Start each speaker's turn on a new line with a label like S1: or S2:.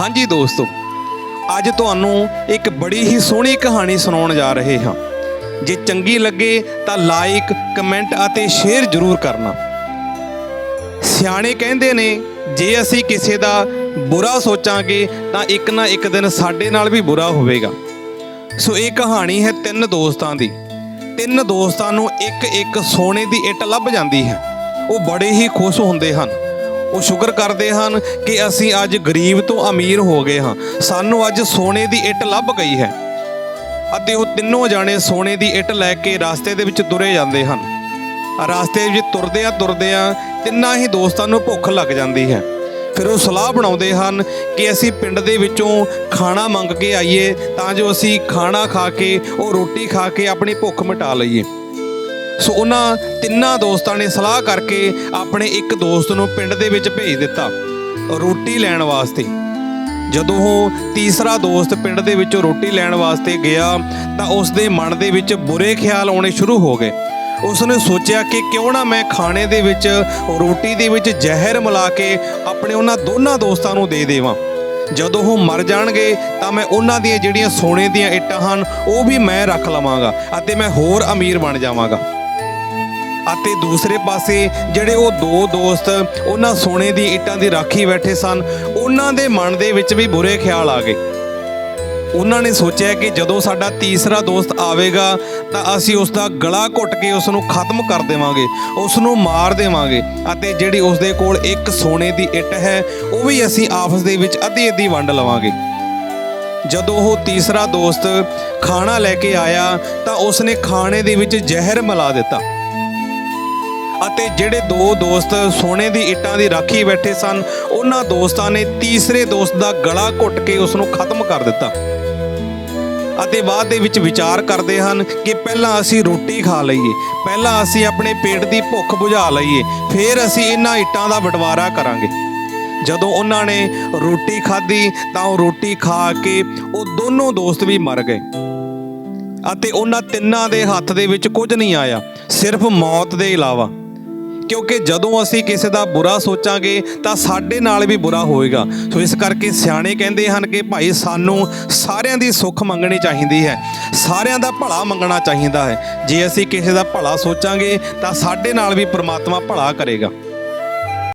S1: ਹਾਂਜੀ ਦੋਸਤੋ, ਅੱਜ ਤੁਹਾਨੂੰ ਇੱਕ ਬੜੀ ਹੀ ਸੋਹਣੀ ਕਹਾਣੀ ਸੁਣਾਉਣ ਜਾ ਰਹੇ ਹਾਂ। ਜੇ ਚੰਗੀ ਲੱਗੇ ਤਾਂ ਲਾਈਕ ਕਮੈਂਟ ਅਤੇ ਸ਼ੇਅਰ ਜ਼ਰੂਰ ਕਰਨਾ। ਸਿਆਣੇ ਕਹਿੰਦੇ ਨੇ, ਜੇ ਅਸੀਂ ਕਿਸੇ ਦਾ ਬੁਰਾ ਸੋਚਾਂਗੇ ਤਾਂ ਇੱਕ ਨਾ ਇੱਕ ਦਿਨ ਸਾਡੇ ਨਾਲ ਵੀ ਬੁਰਾ ਹੋਵੇਗਾ। ਸੋ ਇਹ ਕਹਾਣੀ ਹੈ ਤਿੰਨ ਦੋਸਤਾਂ ਦੀ। ਤਿੰਨ ਦੋਸਤਾਂ ਨੂੰ ਇੱਕ ਇੱਕ ਸੋਨੇ ਦੀ ਇੱਟ ਲੱਭ ਜਾਂਦੀ ਹੈ। ਉਹ ਬੜੇ ਹੀ ਖੁਸ਼ ਹੁੰਦੇ ਹਨ। ਉਹ ਸ਼ੁਕਰ ਕਰਦੇ ਹਨ ਕਿ ਅਸੀਂ ਅੱਜ ਗਰੀਬ ਤੋਂ ਅਮੀਰ ਹੋ ਗਏ ਹਾਂ। ਸਾਨੂੰ ਅੱਜ ਸੋਨੇ ਦੀ ਇੱਟ ਲੱਭ ਗਈ ਹੈ। ਅਤੇ ਉਹ ਤਿੰਨੋਂ ਜਾਣੇ ਸੋਨੇ ਦੀ ਇੱਟ ਲੈ ਕੇ ਰਸਤੇ ਦੇ ਵਿੱਚ ਤੁਰੇ ਜਾਂਦੇ ਹਨ। ਰਸਤੇ ਵਿੱਚ ਤੁਰਦੇ ਆ ਤੁਰਦੇ ਆ ਤਿੰਨਾਂ ਹੀ ਦੋਸਤਾਂ ਨੂੰ ਭੁੱਖ ਲੱਗ ਜਾਂਦੀ ਹੈ। ਫਿਰ ਉਹ ਸਲਾਹ ਬਣਾਉਂਦੇ ਹਨ ਕਿ ਅਸੀਂ ਪਿੰਡ ਦੇ ਵਿੱਚੋਂ ਖਾਣਾ ਮੰਗ ਕੇ ਆਈਏ ਤਾਂ ਜੋ ਅਸੀਂ ਖਾਣਾ ਖਾ ਕੇ, ਉਹ ਰੋਟੀ ਖਾ ਕੇ ਆਪਣੀ ਭੁੱਖ ਮਿਟਾ ਲਈਏ। ਸੋ ਉਹਨਾਂ ਤਿੰਨਾਂ ਦੋਸਤਾਂ ਨੇ ਸਲਾਹ ਕਰਕੇ ਆਪਣੇ ਇੱਕ ਦੋਸਤ ਨੂੰ ਪਿੰਡ ਦੇ ਵਿੱਚ ਭੇਜ ਦਿੱਤਾ ਰੋਟੀ ਲੈਣ ਵਾਸਤੇ। ਜਦੋਂ ਉਹ ਤੀਸਰਾ ਦੋਸਤ ਪਿੰਡ ਦੇ ਵਿੱਚੋਂ ਰੋਟੀ ਲੈਣ ਵਾਸਤੇ ਗਿਆ, ਤਾਂ ਉਸ ਦੇ ਮਨ ਦੇ ਵਿੱਚ ਬੁਰੇ ਖਿਆਲ ਆਉਣੇ ਸ਼ੁਰੂ ਹੋ ਗਏ। ਉਸ ਨੇ ਸੋਚਿਆ ਕਿ ਕਿਉਂ ਨਾ ਮੈਂ ਖਾਣੇ ਦੇ ਵਿੱਚ, ਰੋਟੀ ਦੇ ਵਿੱਚ ਜ਼ਹਿਰ ਮਿਲਾ ਕੇ ਆਪਣੇ ਉਹਨਾਂ ਦੋਨਾਂ ਦੋਸਤਾਂ ਨੂੰ ਦੇ ਦੇਵਾਂ। ਜਦੋਂ ਉਹ ਮਰ ਜਾਣਗੇ, ਤਾਂ ਮੈਂ ਉਹਨਾਂ ਦੀਆਂ ਜਿਹੜੀਆਂ ਸੋਨੇ ਦੀਆਂ ਇੱਟਾਂ ਹਨ, ਉਹ ਵੀ ਮੈਂ ਰੱਖ ਲਵਾਂਗਾ ਅਤੇ ਮੈਂ ਹੋਰ ਅਮੀਰ ਬਣ ਜਾਵਾਂਗਾ। ਅਤੇ ਦੂਸਰੇ ਪਾਸੇ ਜਿਹੜੇ ਉਹ ਦੋ ਦੋਸਤ, ਉਹਨਾਂ ਸੋਨੇ ਦੀ ਇੱਟਾਂ ਦੀ ਰਾਖੀ ਬੈਠੇ ਸਨ। ਉਹਨਾਂ ਦੇ ਮਨ ਦੇ ਵਿੱਚ ਵੀ ਬੁਰੇ ਖਿਆਲ ਆ ਗਏ। ਉਹਨਾਂ ਨੇ ਸੋਚਿਆ ਕਿ ਜਦੋਂ ਸਾਡਾ ਤੀਸਰਾ ਦੋਸਤ ਆਵੇਗਾ, ਤਾਂ ਅਸੀਂ ਉਸ ਦਾ ਗਲਾ ਘੁੱਟ ਕੇ ਉਸ ਨੂੰ ਖਤਮ ਕਰ ਦੇਵਾਂਗੇ, ਉਸ ਨੂੰ ਮਾਰ ਦੇਵਾਂਗੇ ਅਤੇ ਜਿਹੜੀ ਉਸ ਦੇ ਕੋਲ ਇੱਕ ਸੋਨੇ ਦੀ ਇੱਟ ਹੈ, ਉਹ ਵੀ ਅਸੀਂ ਆਪਸ ਦੇ ਵਿੱਚ ਅੱਧੀ ਅੱਧੀ ਵੰਡ ਲਵਾਂਗੇ। ਜਦੋਂ ਉਹ ਤੀਸਰਾ ਦੋਸਤ ਖਾਣਾ ਲੈ ਕੇ ਆਇਆ, ਤਾਂ ਉਸ ਨੇ ਖਾਣੇ ਦੇ ਵਿੱਚ ਜ਼ਹਿਰ ਮਿਲਾ ਦਿੱਤਾ। ਅਤੇ ਜਿਹੜੇ ਦੋ ਦੋਸਤ ਸੋਨੇ ਦੀ ਇੱਟਾਂ ਦੀ ਰਾਖੀ ਬੈਠੇ ਸਨ, ਉਹਨਾਂ ਦੋਸਤਾਂ ਨੇ ਤੀਸਰੇ ਦੋਸਤ ਦਾ ਗਲਾ ਘੁੱਟ ਕੇ ਉਸ ਨੂੰ ਖਤਮ ਕਰ ਦਿੱਤਾ। ਅਤੇ ਬਾਅਦ ਦੇ ਵਿੱਚ ਵਿਚਾਰ ਕਰਦੇ ਹਨ ਕਿ ਪਹਿਲਾਂ ਅਸੀਂ ਰੋਟੀ ਖਾ ਲਈਏ, ਪਹਿਲਾਂ ਅਸੀਂ ਆਪਣੇ ਪੇਟ ਦੀ ਭੁੱਖ ਬੁਝਾ ਲਈਏ, ਫਿਰ ਅਸੀਂ ਇਹਨਾਂ ਇੱਟਾਂ ਦਾ ਬਟਵਾਰਾ ਕਰਾਂਗੇ। ਜਦੋਂ ਉਹਨਾਂ ਨੇ ਰੋਟੀ ਖਾਧੀ, ਤਾਂ ਉਹ ਰੋਟੀ ਖਾ ਕੇ ਉਹ ਦੋਨੋਂ ਦੋਸਤ ਵੀ ਮਰ ਗਏ। ਅਤੇ ਉਹਨਾਂ ਤਿੰਨਾਂ ਦੇ ਹੱਥ ਦੇ ਵਿੱਚ ਕੁਝ ਨਹੀਂ ਆਇਆ, ਸਿਰਫ ਮੌਤ ਦੇ ਇਲਾਵਾ। ਕਿਉਂਕਿ ਜਦੋਂ ਅਸੀਂ ਕਿਸੇ ਦਾ ਬੁਰਾ ਸੋਚਾਂਗੇ ਤਾਂ ਸਾਡੇ ਨਾਲ ਵੀ ਬੁਰਾ ਹੋਏਗਾ। ਸੋ ਇਸ ਕਰਕੇ ਸਿਆਣੇ ਕਹਿੰਦੇ ਹਨ ਕਿ ਭਾਈ ਸਾਨੂੰ ਸਾਰਿਆਂ ਦੀ ਸੁੱਖ ਮੰਗਣੀ ਚਾਹੀਦੀ ਹੈ। ਸਾਰਿਆਂ ਦਾ ਭਲਾ ਮੰਗਣਾ ਚਾਹੀਦਾ ਹੈ। ਜੇ ਅਸੀਂ ਕਿਸੇ ਦਾ ਭਲਾ ਸੋਚਾਂਗੇ ਤਾਂ ਸਾਡੇ ਨਾਲ ਵੀ ਪ੍ਰਮਾਤਮਾ ਭਲਾ ਕਰੇਗਾ।